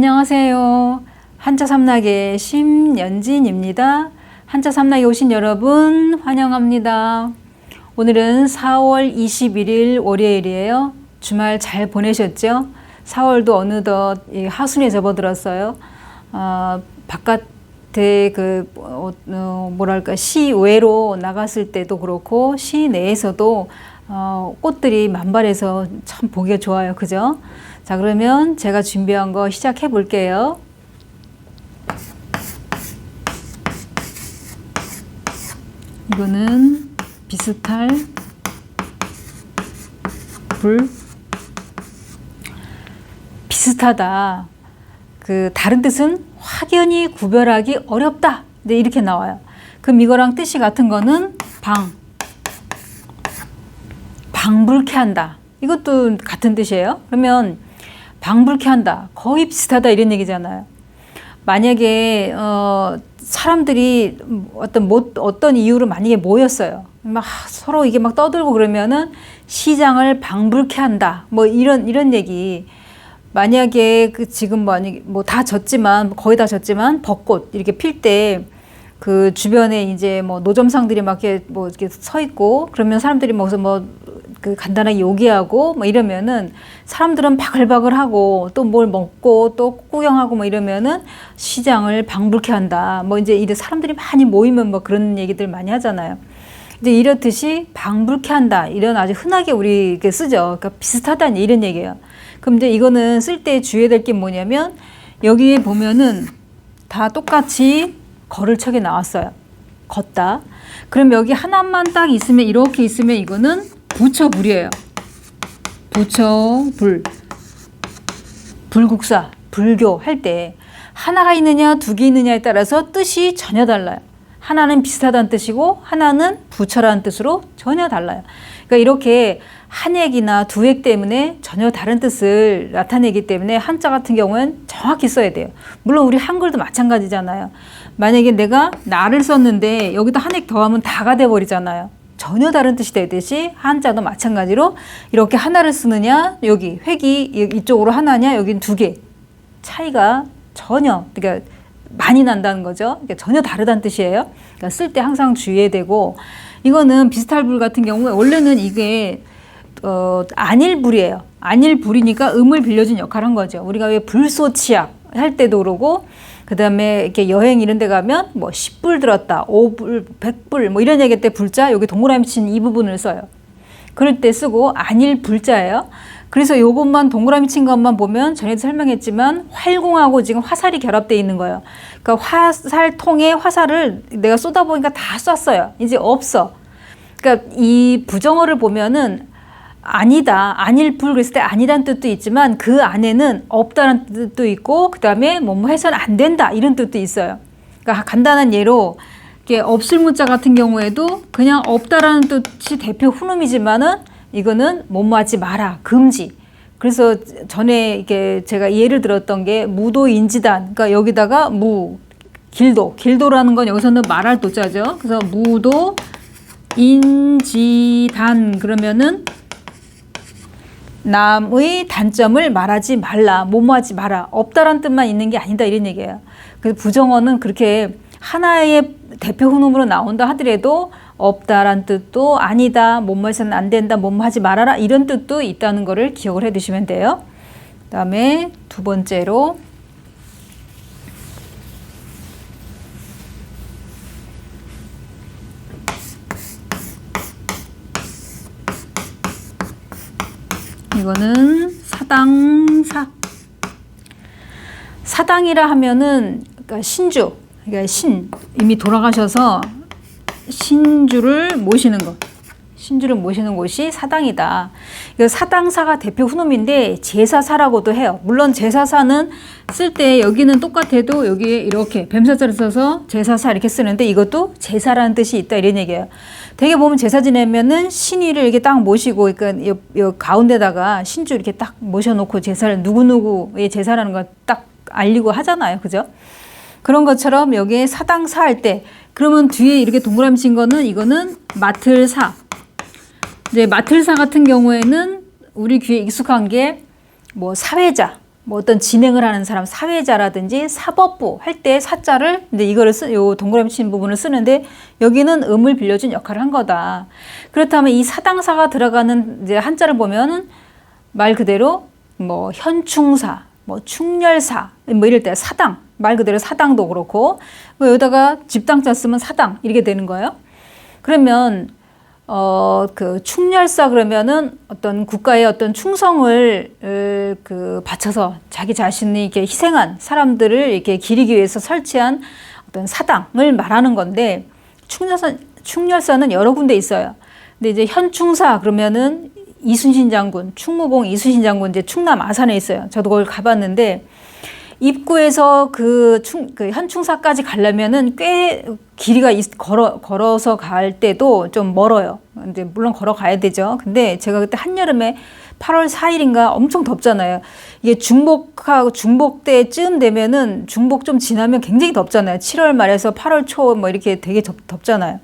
안녕하세요. 한자 삼락의 심연진입니다. 한자 삼락에 오신 여러분 환영합니다. 오늘은 4월 21일 월요일이에요. 주말 잘 보내셨죠? 4월도 어느덧 이 하순에 접어들었어요. 아, 바깥에 그 어, 어, 뭐랄까 시외로 나갔을 때도 그렇고 시내에서도 어, 꽃들이 만발해서 참 보기가 좋아요. 그죠? 자, 그러면 제가 준비한 거 시작해 볼게요. 이거는 비슷할 불 비슷하다. 그 다른 뜻은 확연히 구별하기 어렵다. 네, 이렇게 나와요. 그럼 이거랑 뜻이 같은 거는 방 방불케 한다. 이것도 같은 뜻이에요. 그러면 방불케 한다. 거의 비슷하다 이런 얘기잖아요. 만약에 어, 사람들이 어떤 못 어떤 이유로 만약에 모였어요. 막 서로 이게 막 떠들고 그러면은 시장을 방불케 한다. 뭐 이런 이런 얘기. 만약에 그 지금 만약에 뭐다 졌지만 거의 다 졌지만 벚꽃 이렇게 필 때 그 주변에 이제 뭐 노점상들이 막 이렇게 뭐 이렇게 서 있고 그러면 사람들이 뭐서 뭐 그 간단하게 요기하고 뭐 이러면은 사람들은 바글바글하고 또 뭘 먹고 또 구경하고 뭐 이러면은 시장을 방불케 한다. 뭐 이제 이래 사람들이 많이 모이면 뭐 그런 얘기들 많이 하잖아요. 이제 이렇듯이 방불케 한다. 이런 아주 흔하게 우리 이렇게 쓰죠. 그러니까 비슷하다는 이런 얘기예요. 그럼 이제 이거는 쓸 때 주의해야 될 게 뭐냐면 여기에 보면은 다 똑같이 걸을 척에 나왔어요. 걷다. 그럼 여기 하나만 딱 있으면 이렇게 있으면 이거는 부처불이에요. 부처불. 불국사, 불교 할 때 하나가 있느냐 두 개 있느냐에 따라서 뜻이 전혀 달라요. 하나는 비슷하다는 뜻이고 하나는 부처라는 뜻으로 전혀 달라요. 그러니까 이렇게 한 액이나 두 액 때문에 전혀 다른 뜻을 나타내기 때문에 한자 같은 경우는 정확히 써야 돼요. 물론 우리 한글도 마찬가지잖아요. 만약에 내가 나를 썼는데 여기다 한 액 더하면 다가 돼 버리잖아요. 전혀 다른 뜻이 되듯이 한자도 마찬가지로 이렇게 하나를 쓰느냐 여기 획이 이쪽으로 하나냐 여긴 두 개 차이가 전혀 그러니까 많이 난다는 거죠. 그러니까 전혀 다르다는 뜻이에요. 그러니까 쓸 때 항상 주의해야 되고 이거는 비슷할 불 같은 경우에 원래는 이게 어, 안일불이에요. 안일불이니까 음을 빌려준 역할을 한 거죠. 우리가 왜 불소치약 할 때도 그러고 그 다음에 이렇게 여행 이런 데 가면 뭐 10불 들었다, 5불, 100불 뭐 이런 얘기 때 불자 여기 동그라미 친 이 부분을 써요. 그럴 때 쓰고 안일 불자예요. 그래서 요것만 동그라미 친 것만 보면 전에도 설명했지만 활공하고 지금 화살이 결합되어 있는 거예요. 그러니까 화살통에 화살을 내가 쏟아보니까 다 쐈어요. 이제 없어. 그러니까 이 부정어를 보면은 아니다, 아닐 불 그랬을 때 아니란 뜻도 있지만 그 안에는 없다는 뜻도 있고 그 다음에 뭐뭐 해서는 안 된다 이런 뜻도 있어요. 그러니까 간단한 예로 이게 없을 문자 같은 경우에도 그냥 없다라는 뜻이 대표 훈음이지만은 이거는 뭐뭐 하지 마라 금지. 그래서 전에 이게 제가 예를 들었던 게 무도인지단. 그러니까 여기다가 무 길도 길도라는 건 여기서는 말할 도자죠. 그래서 무도 인지단 그러면은 남의 단점을 말하지 말라, 뭐뭐하지 마라, 없다란 뜻만 있는 게 아니다 이런 얘기예요. 그래서 부정어는 그렇게 하나의 대표 훈음으로 나온다 하더라도 없다란 뜻도 아니다, 뭐뭐해서는 안 된다, 뭐뭐하지 말아라 이런 뜻도 있다는 거를 기억을 해 두시면 돼요. 그다음에 두 번째로 이거는 사당사. 사당이라 하면은 그러니까 신주, 그러니까 신 이미 돌아가셔서 신주를 모시는 것. 신주를 모시는 곳이 사당이다. 사당사가 대표 훈음인데 제사사라고도 해요. 물론 제사사는 쓸 때 여기는 똑같아도 여기에 이렇게 뱀사자를 써서 제사사 이렇게 쓰는데 이것도 제사라는 뜻이 있다 이런 얘기예요. 되게 보면 제사 지내면은 신위를 이렇게 딱 모시고 그러니까 요, 요 가운데다가 신주 이렇게 딱 모셔놓고 제사를 누구누구의 제사라는 걸 딱 알리고 하잖아요. 그죠? 그런 것처럼 여기에 사당사 할 때 그러면 뒤에 이렇게 동그라미 친 거는 이거는 마틀사. 이제 마틀사 같은 경우에는 우리 귀에 익숙한 게 뭐 사회자, 뭐 어떤 진행을 하는 사람, 사회자라든지 사법부 할 때 사자를 근데 이거를 쓰, 요 동그라미 친 부분을 쓰는데 여기는 음을 빌려준 역할을 한 거다. 그렇다면 이 사당사가 들어가는 이제 한자를 보면은 말 그대로 뭐 현충사, 뭐 충렬사 뭐 이럴 때 사당 말 그대로 사당도 그렇고 뭐 여기다가 집당자 쓰면 사당 이렇게 되는 거예요. 그러면 어 그 충렬사 그러면은 어떤 국가의 어떤 충성을 을, 그 바쳐서 자기 자신이 이렇게 희생한 사람들을 이렇게 기리기 위해서 설치한 어떤 사당을 말하는 건데 충렬사 충렬사는 여러 군데 있어요. 근데 이제 현충사 그러면은 이순신 장군, 충무공 이순신 장군 이제 충남 아산에 있어요. 저도 거기 가봤는데 입구에서 그, 충, 그 현충사까지 가려면은 꽤 길이가 있, 걸어, 걸어서 갈 때도 좀 멀어요. 이제 물론 걸어가야 되죠. 근데 제가 그때 한여름에 8월 4일인가 엄청 덥잖아요. 이게 중복하고 중복 때쯤 되면은 중복 좀 지나면 굉장히 덥잖아요. 7월 말에서 8월 초 뭐 이렇게 되게 덥, 덥잖아요.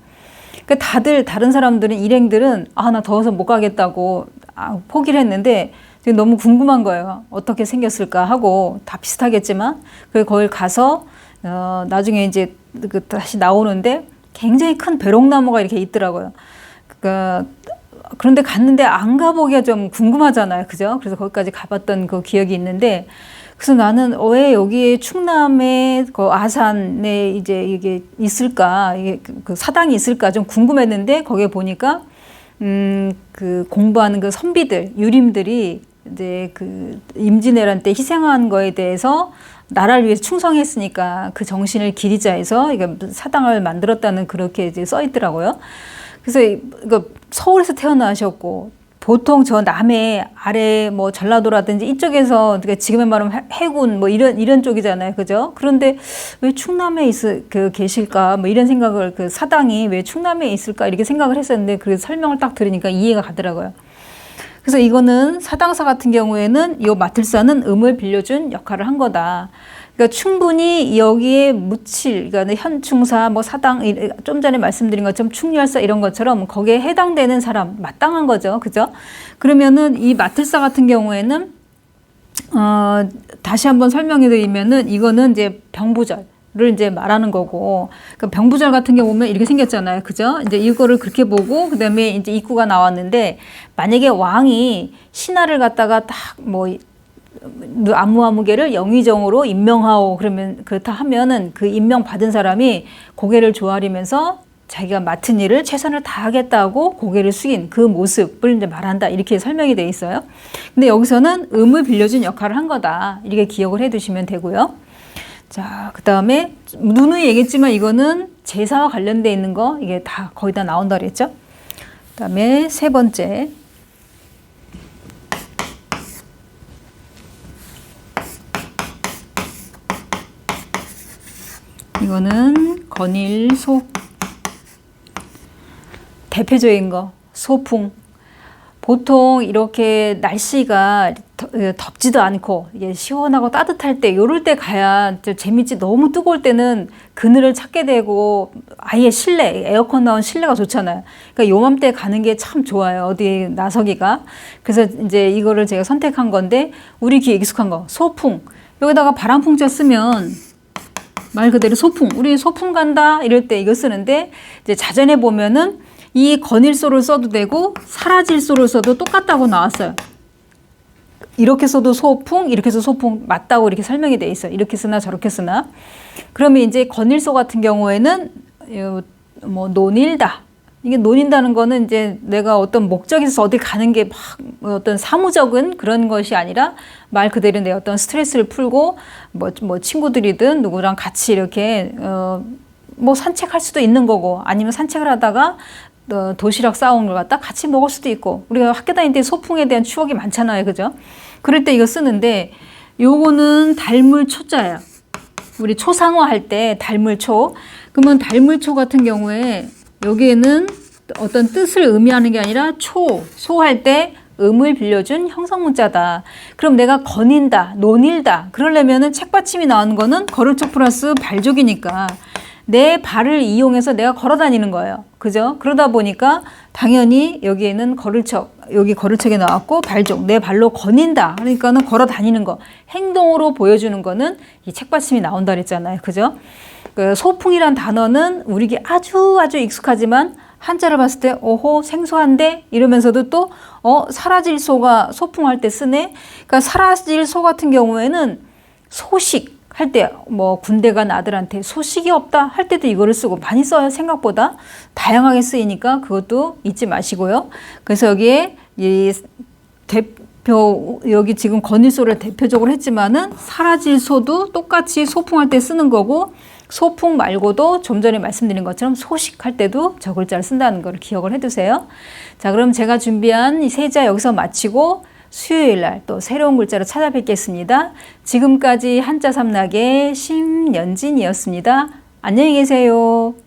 그 다들 다른 사람들은 일행들은 아 나 더워서 못 가겠다고 아, 포기를 했는데 너무 궁금한 거예요. 어떻게 생겼을까 하고 다 비슷하겠지만 그 거길 가서 어, 나중에 이제 그 다시 나오는데 굉장히 큰 배롱나무가 이렇게 있더라고요. 그러니까 그런데 갔는데 안 가보기가 좀 궁금하잖아요. 그죠? 그래서 거기까지 가봤던 그 기억이 있는데 그래서 나는 왜 여기에 충남의 그 아산에 이제 이게 있을까 이게 그- 그 사당이 있을까 좀 궁금했는데 거기에 보니까 음 그 공부하는 그 선비들 유림들이 이제 그 임진왜란 때 희생한 거에 대해서 나라를 위해서 충성했으니까 그 정신을 기리자 해서 사당을 만들었다는 그렇게 이제 써 있더라고요. 그래서 서울에서 태어나셨고 보통 저 남해 아래 뭐 전라도라든지 이쪽에서 그러니까 지금의 해- 해군 뭐 이런 이런 쪽이잖아요, 그죠? 그런데 왜 충남에 있을 그 계실까? 뭐 이런 생각을 그 사당이 왜 충남에 있을까 이렇게 생각을 했었는데 그 설명을 딱 들으니까 이해가 가더라고요. 그래서 이거는 사당사 같은 경우에는 이 마틀사는 음을 빌려준 역할을 한 거다. 그러니까 충분히 여기에 묻힐, 그러니까 현충사, 뭐 사당, 이- 좀 전에 말씀드린 것처럼 충렬사 이런 것처럼 거기에 해당되는 사람 마땅한 거죠, 그죠? 그러면은 이 마틀사 같은 경우에는 어, 다시 한번 설명해 드리면은 이거는 이제 병부절. 를 이제 말하는 거고, 그 병부절 같은 경우 보면 이렇게 생겼잖아요, 그죠? 이제 이거를 그렇게 보고 그다음에 이제 입구가 나왔는데 만약에 왕이 신하를 갖다가 딱뭐 아무아무개를 영의정으로 임명하오 그러면 그렇다 하면은 그 임명 받은 사람이 고개를 조아리면서 자기가 맡은 일을 최선을 다하겠다고 고개를 숙인 그 모습을 이제 말한다 이렇게 설명이 돼 있어요. 근데 여기서는 음을 빌려준 역할을 한 거다 이렇게 기억을 해두시면 되고요. 자, 그 다음에 누누이 얘기했지만 이거는 제사와 관련돼 있는 거 이게 다 거의 다 나온다 그랬죠. 그 다음에 세 번째 이거는 건일 소 대표적인 거 소풍 보통 이렇게 날씨가 덥지도 않고 이게 시원하고 따뜻할 때 요럴 때 가야 저 재밌지 너무 뜨거울 때는 그늘을 찾게 되고 아예 실내 에어컨 나온 실내가 좋잖아요. 그러니까 요맘때 가는 게 참 좋아요. 어디 나서기가. 그래서 이제 이거를 제가 선택한 건데 우리 귀에 익숙한 거 소풍 여기다가 바람풍자 쓰면 말 그대로 소풍. 우리 소풍 간다 이럴 때 이거 쓰는데 이제 자전에 보면은 이 건일소를 써도 되고 사라질소를 써도 똑같다고 나왔어요. 이렇게 써도 소풍, 이렇게 써도 소풍 맞다고 이렇게 설명이 돼 있어요. 이렇게 쓰나 저렇게 쓰나. 그러면 이제 건일소 같은 경우에는 요, 뭐 논일다. 이게 논인다는 거는 이제 내가 어떤 목적이 있어서 어디 가는 게 막 어떤 사무적인 그런 것이 아니라 말 그대로 내 어떤 스트레스를 풀고 뭐, 뭐 친구들이든 누구랑 같이 이렇게 어, 뭐 산책할 수도 있는 거고 아니면 산책을 하다가 어, 도시락 싸온 걸 갖다 같이 먹을 수도 있고 우리가 학교 다닐 때 소풍에 대한 추억이 많잖아요, 그죠? 그럴 때 이거 쓰는데 요거는 달물 초자예요. 우리 초상화 할 때 달물초. 그러면 달물초 같은 경우에 여기에는 어떤 뜻을 의미하는 게 아니라 초, 소할 때 음을 빌려준 형성문자다. 그럼 내가 거닌다, 논일다. 그러려면은 책받침이 나오는 거는 거를촉 플러스 발족이니까 내 발을 이용해서 내가 걸어 다니는 거예요. 그죠? 그러다 보니까 당연히 여기에는 걸을척, 여기 걸을척에 나왔고 발종, 내 발로 거닌다. 그러니까는 걸어 다니는 거. 행동으로 보여주는 거는 이 책받침이 나온다 그랬잖아요. 그죠? 그 소풍이란 단어는 우리에게 아주 아주 익숙하지만 한자를 봤을 때 오호 생소한데 이러면서도 또 어 사라질 소가 소풍할 때 쓰네. 그러니까 사라질 소 같은 경우에는 소식 할 때 뭐 군대 간 아들한테 소식이 없다 할 때도 이거를 쓰고 많이 써요 생각보다 다양하게 쓰이니까 그것도 잊지 마시고요. 그래서 여기에 이 대표 여기 지금 건일소를 대표적으로 했지만은 사라질 소도 똑같이 소풍할 때 쓰는 거고 소풍 말고도 좀 전에 말씀드린 것처럼 소식할 때도 저 글자를 쓴다는 걸 기억을 해두세요. 자, 그럼 제가 준비한 이 세자 여기서 마치고 수요일 날 또 새로운 글자로 찾아뵙겠습니다. 지금까지 한자 삼락의 심연진이었습니다. 안녕히 계세요.